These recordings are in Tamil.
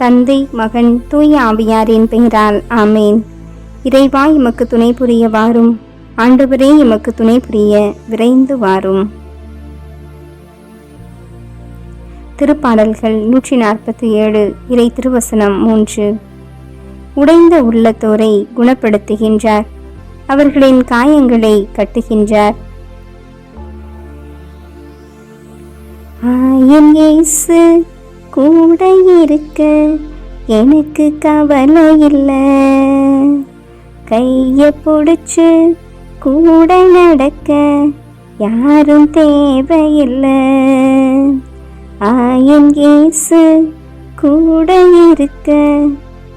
தந்தை மகன் தூய ஆவியாரின் பெயரால் ஆமேன். இறைவா எமக்கு துணை புரிய வாரும். ஆண்டவரே எமக்கு துணை புரிய விரைந்து வாரும். திருப்பாடல்கள் நூற்றி நாற்பத்தி ஏழு இறை திருவசனம் மூன்று. உடைந்த உள்ளத்தோரை குணப்படுத்துகின்றார். அவர்களின் காயங்களை கட்டுகின்றார். ஆயன் இயேசு கூட இருக்க. எனக்கு கவலை இல்லை. கையை பிடிச்சு கூட நடக்க யாரும் தேவையில்லை. ஆயன் இயேசு கூட இருக்க.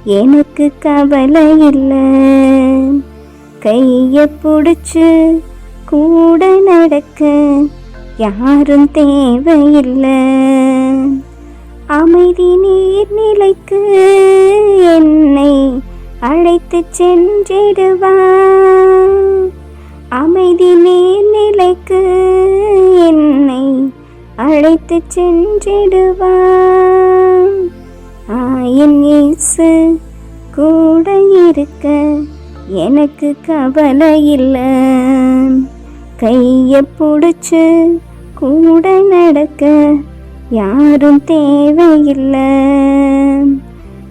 எனக்கு கவலை இல்லை. கையை பிடிச்சு கூட நடக்க யாரும் தேவையில்லை. அமைதி நீர்நிலைக்கு என்னை அழைத்து சென்றிடுவார். அமைதி நீர்நிலைக்கு என்னை அழைத்து சென்றிடுவார். ஆயன் இயேசு கூட இருக்க எனக்கு கவலை இல்லை. கையை பிடிச்சு கூட நடக்க யாரும் தேவையில்லை.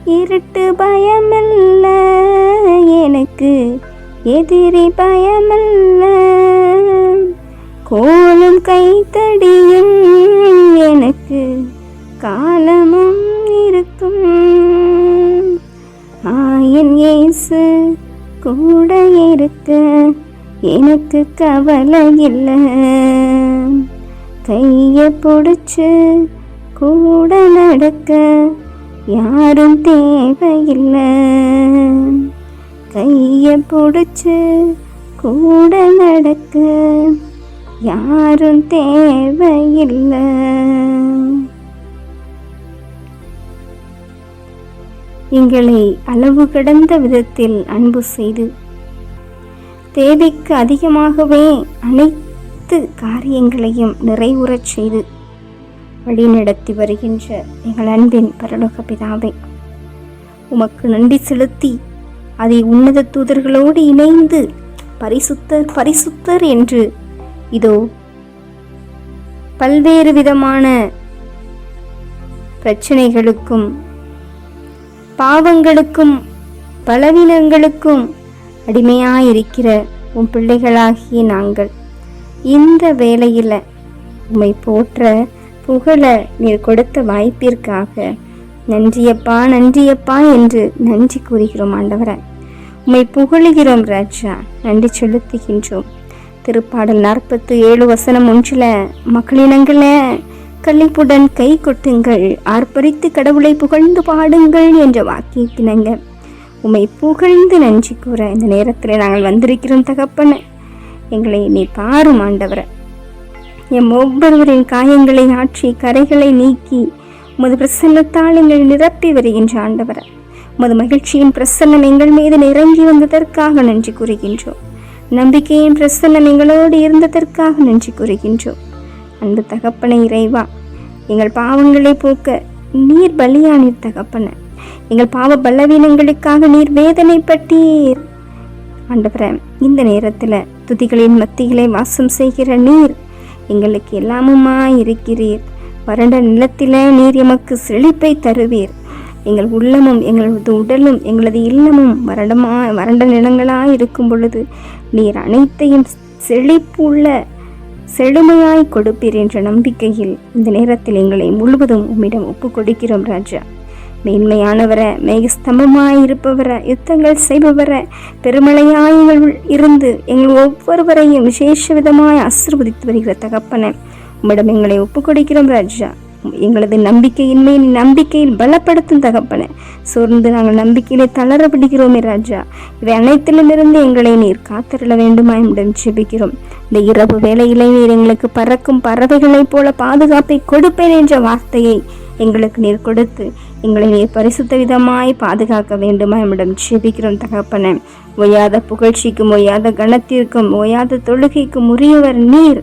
இருட்டு பயமில்ல. எனக்கு எதிரி பயமல்ல. கோலும் கைத்தடியும் எனக்கு காலமும் இருக்கும். ஆயன் இயேசு கூட இருக்க எனக்கு கவலை இல்லை. கைய பிடிச்சு கூட நடக்க யாரும் தேவையில்லை. கைய பிடிச்சு கூட நடக்க யாரும் தேவையில்லை. எங்களை அளவு கடந்த விதத்தில் அன்பு செய்து தேவைக்கு அதிகமாகவே அனைத்து காரியங்களையும் நிறைவுறச் செய்து வழிநடத்தி வருகின்ற எங்கள் அன்பின் பரலோக பிதாவை உமக்கு நன்றி செலுத்தி அதை உன்னத தூதர்களோடு இணைந்து பரிசுத்தர் பரிசுத்தர் என்று இதோ பல்வேறு விதமான பிரச்சனைகளுக்கும் பாவங்களுக்கும் பலவீனங்களுக்கும் அடிமையாயிருக்கிற உன் பிள்ளைகளாகிய நாங்கள். இந்த வேளையில் உம்மை போற்ற புகழ நீர் கொடுத்த வாய்ப்பிற்காக நன்றியப்பா நன்றியப்பா என்று நன்றி கூறுகிறோம் ஆண்டவரை. உம்மை புகழுகிறோம் ராஜா. நன்றி செலுத்துகின்றோம். திருப்பாடல் நாற்பத்து ஏழு வசனம் ஒன்றில் மக்களினங்களை கள்ளிப்புடன் கை கொட்டுங்கள் ஆர்ப்பரித்து கடவுளை புகழ்ந்து பாடுங்கள் என்ற வாக்கியத்தினங்க. உம்மை புகழ்ந்து நன்றி கூற இந்த நேரத்தில் நாங்கள் வந்திருக்கிறோம் தகப்பன. எங்களை நீ பாரும் ஆண்டவரை. எம் ஒவ்வொருவரின் காயங்களை ஆற்றி கரைகளை நீக்கி உமது பிரசன்னத்தால் எங்களை நிரப்பி வருகின்ற ஆண்டவரை. உமது மகிழ்ச்சியின் பிரசன்னம் எங்கள் மீது இறங்கி வந்ததற்காக நன்றி கூறுகின்றோம். நம்பிக்கையின் பிரசன்னம் எங்களோடு இருந்ததற்காக நன்றி கூறுகின்றோம். அன்பு தகப்பனை இறைவா எங்கள் பாவங்களை போக்க நீர் பலியானீர் தகப்பன. எங்கள் பாவ பலவீனங்களுக்காக நீர் வேதனைப்பட்டீர். ஆண்டவரே இந்த நேரத்தில் துதிகளின் மத்தியிலே வாசம் செய்கிற நீர். எங்களுக்கு எல்லாமுமா இருக்கிறீர். வறண்ட நிலத்தில நீர் எமக்கு செழிப்பை தருவீர். எங்கள் உள்ளமும் எங்களது உடலும் எங்களது இல்லமும் வறண்டமா வறண்ட நிலங்களாய் இருக்கும் பொழுது நீர் அனைத்தையும் செழிப்புள்ள செழுமையாய் கொடுப்பீர் என்ற நம்பிக்கையில் இந்த நேரத்தில் எங்களை முழுவதும் உம்மிடம் ஒப்பு கொடுக்கிறோம் ராஜா. மேன்மையானவரை மேகஸ்தம்பமாயிருப்பவரை யுத்தங்கள் செய்பவரை பெருமழையாய் எங்கள் இருந்து எங்கள் ஒவ்வொருவரையும் விசேஷ விதமாய் ஆசிர்வதித்து வருகிற தகப்பனை உம்மிடம் எங்களை ஒப்பு கொடுக்கிறோம் ராஜா. எங்களது நம்பிக்கையின்மையின் நம்பிக்கையில் பலப்படுத்தும் தகப்பன சோர்ந்து நாங்கள் நம்பிக்கையிலே தளர ராஜா. இவை அனைத்திலுமிருந்து எங்களை நீர் காத்திருள வேண்டுமா என்னிடம் ஜெபிக்கிறோம். இந்த இரவு வேளையிலே நீர் எங்களுக்கு பறக்கும் பறவைகளைப் போல பாதுகாப்பை கொடுப்பேன் என்ற வார்த்தையை எங்களுக்கு நீர் கொடுத்து எங்களை நீர் பரிசுத்த விதமாய் பாதுகாக்க வேண்டுமா என்னிடம் ஜெபிக்கிறோம் தகப்பன. ஒய்யாத புகழ்ச்சிக்கும் ஒய்யாத கணத்திற்கும் ஓயாத தொழுகைக்கும் உரியவர் நீர்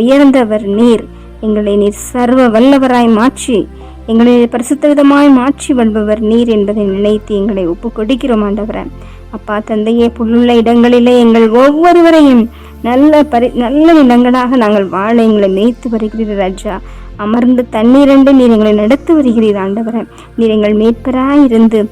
உயர்ந்தவர் நீர். எங்களை நீர் சர்வ வல்லவராய் மாற்றி எங்களை பரிசுத்த விதமாய் மாற்றி வல்பவர் நீர் என்பதை நினைத்து எங்களை ஒப்பு கொடுக்கிறோம் ஆண்டவரே. அப்பா தந்தையே புல்லுள்ள இடங்களிலே எங்கள் ஒவ்வொருவரையும் நல்ல பரி நல்ல நிலங்களாக நாங்கள் வாழ எங்களை மேய்த்து வருகிறீர் ராஜா. அமர்ந்து தண்ணீரண்டு நீர் எங்களை நடத்தி வருகிறீர் ஆண்டவரே. நீர் எங்கள் மேற்பராயிருந்து இருந்து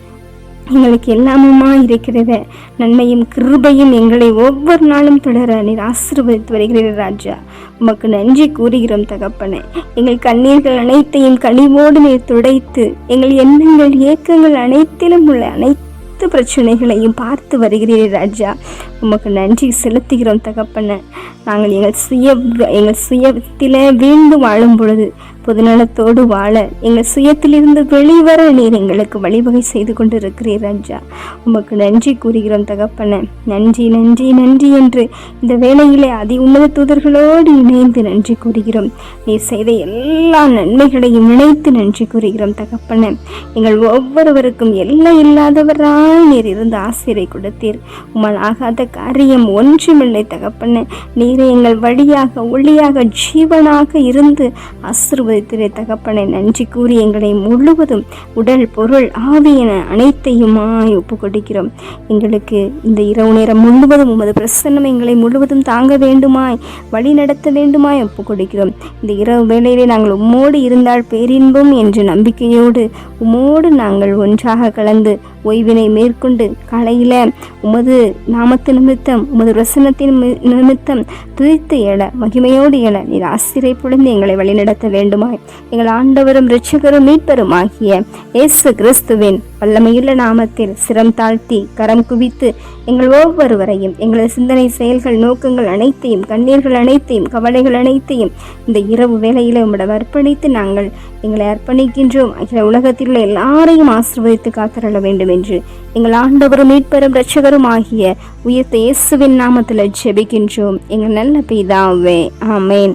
எங்களுக்கு எல்லாமுமா இருக்கிறத. நன்மையும் கிருபையும் எங்களை ஒவ்வொரு நாளும் தொடர நீர் ஆசீர்வதித்து வருகிறீர் ராஜா. உமக்கு நன்றி கூறுகிறோம் தகப்பனே. எங்கள் கண்ணீர்கள் அனைத்தையும் கனிவோடு நீர் துடைத்து எங்கள் எண்ணங்கள் ஏக்கங்கள் அனைத்திலும் உள்ள அனைத்து அனைத்து பிரச்சனைகளையும் பார்த்து வருகிறீர் ராஜா. உமக்கு நன்றி செலுத்துகிறோம் தகப்பன. நாங்கள் எங்கள் சுய எங்கள் சுயத்தில் வீழ்ந்து வாழும் பொழுது பொதுநலத்தோடு வாழ எங்கள் சுயத்திலிருந்து வெளிவர நீர் எங்களுக்கு வழிவகை செய்து கொண்டிருக்கிறீர் ராஜா உமக்கு நன்றி கூறுகிறோம் தகப்பன. நன்றி நன்றி நன்றி என்று இந்த வேளையிலே அதி உன்னத தூதர்களோடு இணைந்து நன்றி கூறுகிறோம். நீர் செய்த எல்லா நன்மைகளையும் நினைத்து நன்றி கூறுகிறோம் தகப்பன. எங்கள் ஒவ்வொருவருக்கும் எல்லாம் இல்லாதவராய் நீர் இருந்து ஆசிரியை கொடுத்தீர். உமல் ஆகாத காரியம் ஒன்றுமில்லை தகப்பன. நீரை எங்கள் வழியாக ஒளியாக ஜீவனாக இருந்து ஆசிர்வதி திரு தகப்பனை நன்றி கூறி எங்களை முழுவதும் உடல் பொருள் ஆவி என அனைத்தையுமாய் ஒப்பு கொடுக்கிறோம் எங்களுக்கு இந்த இரவு நேரம் முழுவதும் உமது பிரசன்னம் எங்களை முழுவதும் தாங்க வேண்டுமாய் வழி நடத்த வேண்டுமாய் ஒப்பு கொடுக்கிறோம் இந்த இரவு வேளையிலே நாங்கள் உம்மோடு இருந்தால் பேரின்பம் என்ற நம்பிக்கையோடு உம்மோடு நாங்கள் ஒன்றாக கலந்து ஓய்வினை மேற்கொண்டு காலையில் உமது நாமத்து நிமித்தம் உமது ரசனத்தின் நிமித்தம் துதித்து எழ மகிமையோடு எழ நீர் ஆசிரியை பொழுது எங்களை வழிநடத்த வேண்டுமாய். எங்கள் ஆண்டவரும் ரிச்சகரும் மீட்பரும் ஆகிய இயேசு கிறிஸ்துவின் வல்லமையுள்ள நாமத்தில் சிரம் தாழ்த்தி கரம் குவித்து எங்கள் ஒவ்வொருவரையும் எங்களது சிந்தனை செயல்கள் நோக்கங்கள் அனைத்தையும் கண்ணீர்கள் அனைத்தையும் கவலைகள் அனைத்தையும் இந்த இரவு வேலையில் உம்மிடம் அர்ப்பணித்து நாங்கள் எங்களை அர்ப்பணிக்கின்றோம். அகில உலகத்தில் உள்ள எல்லாரையும் ஆசிர்வதித்து காத்தரள வேண்டும் என்று எங்கள் ஆண்டவரும் மீட்பெரும் இரட்சகரும் ஆகிய உயிர்த்த இயேசுவின் நாமத்தில் ஜெபிக்கின்றோம். எங்கள் நல்ல பிதாவே ஆமேன்.